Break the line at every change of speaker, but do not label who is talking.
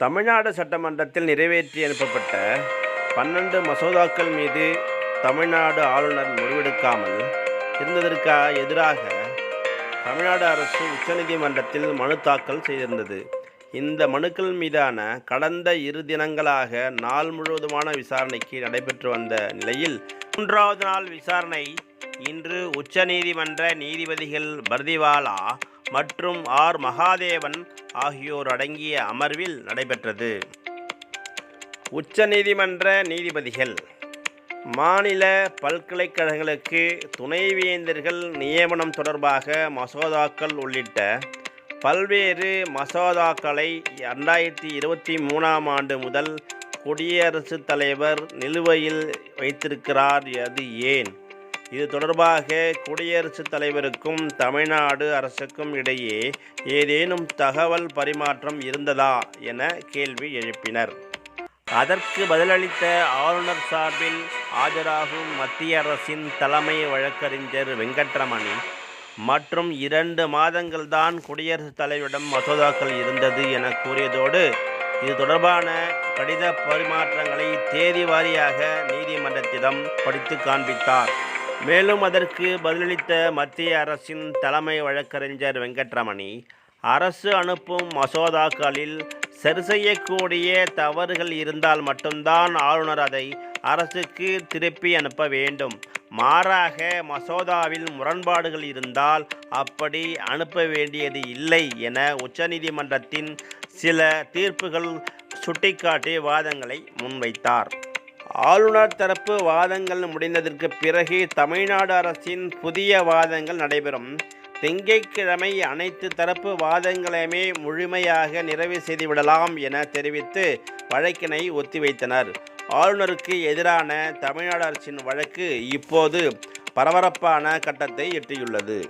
தமிழ்நாடு சட்டமன்றத்தில் நிறைவேற்றி அனுப்பப்பட்ட பன்னெண்டு மசோதாக்கள் மீது தமிழ்நாடு ஆளுநர் முடிவெடுக்காமல் இருந்ததற்கு எதிராக தமிழ்நாடு அரசு உச்சநீதிமன்றத்தில் மனு தாக்கல் செய்திருந்தது. இந்த மனுக்கள் மீதான கடந்த இரு தினங்களாக நாள் முழுவதுமான விசாரணைக்கு நடைபெற்று வந்த நிலையில் மூன்றாவது நாள் விசாரணை இன்று உச்சநீதிமன்ற நீதிபதிகள் பர்திவாலா மற்றும் ஆர் மகாதேவன் ஆகியோர் அடங்கிய அமர்வில் நடைபெற்றது. உச்சநீதிமன்ற நீதிபதிகள் மாநில பல்கலைக்கழகங்களுக்கு துணைவேந்தர்கள் நியமனம் தொடர்பாக மசோதாக்கள் உள்ளிட்ட பல்வேறு மசோதாக்களை ரெண்டாயிரத்தி இருபத்தி மூணாம் ஆண்டு முதல் குடியரசுத் தலைவர் நிலுவையில் வைத்திருக்கிறார். அது ஏன்? இது தொடர்பாக குடியரசுத் தலைவருக்கும் தமிழ்நாடு அரசுக்கும் இடையே ஏதேனும் தகவல் பரிமாற்றம் இருந்ததா என கேள்வி எழுப்பினர். அதற்கு பதிலளித்த ஆளுநர் சார்பில் ஆஜராகும் மத்திய அரசின் தலைமை வழக்கறிஞர் வெங்கட்ரமணி மற்றும் இரண்டு மாதங்கள்தான் குடியரசுத் தலைவரிடம் மசோதாக்கள் இருந்தது என கூறியதோடு இது தொடர்பான கடித பரிமாற்றங்களை தேதி வாரியாக நீதிமன்றத்திடம் படித்து காண்பித்தார். மேலும் அதற்கு பதிலளித்த மத்திய அரசின் தலைமை வழக்கறிஞர் வெங்கட்ரமணி அரசு அனுப்பும் மசோதாக்களில் சரி செய்யக்கூடிய தவறுகள் இருந்தால் மட்டும்தான் ஆளுநர் அதை அரசுக்கு திருப்பி அனுப்ப வேண்டும். மாறாக மசோதாவில் முரண்பாடுகள் இருந்தால் அப்படி அனுப்ப வேண்டியது இல்லை என உச்சநீதிமன்றத்தின் சில தீர்ப்புகள் சுட்டிக்காட்டி வாதங்களை முன்வைத்தார். ஆளுநர் தரப்பு வாதங்கள் முடிந்ததற்கு பிறகு தமிழ்நாடு அரசின் புதிய வாதங்கள் நடைபெறும். திங்கட்கிழமை அனைத்து தரப்பு வாதங்களையுமே முழுமையாக நிறைவு செய்துவிடலாம் என தெரிவித்து வழக்கினை ஒத்திவைத்தனர். ஆளுநருக்கு எதிரான தமிழ்நாடு அரசின் வழக்கு இப்போது பரபரப்பான கட்டத்தை எட்டியுள்ளது.